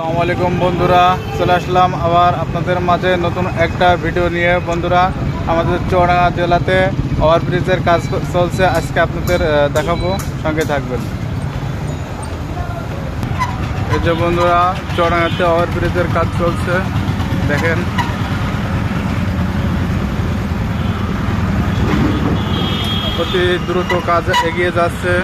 আসসালামু আলাইকুম বন্ধুরা, চলে আসলাম আবার আপনাদের মাঝে নতুন একটা ভিডিও নিয়ে। বন্ধুরা, আমাদের চৌডাঙ্গা জেলাতে ওভারব্রিজের কাজ চলছে, আজকে আপনাদের দেখাবো, সঙ্গে থাকবেন। এই যে বন্ধুরা চৌডাঙ্গাতে ওভারব্রিজের কাজ চলছে, দেখেন। অতি দ্রুত কাজ এগিয়ে যাচ্ছে।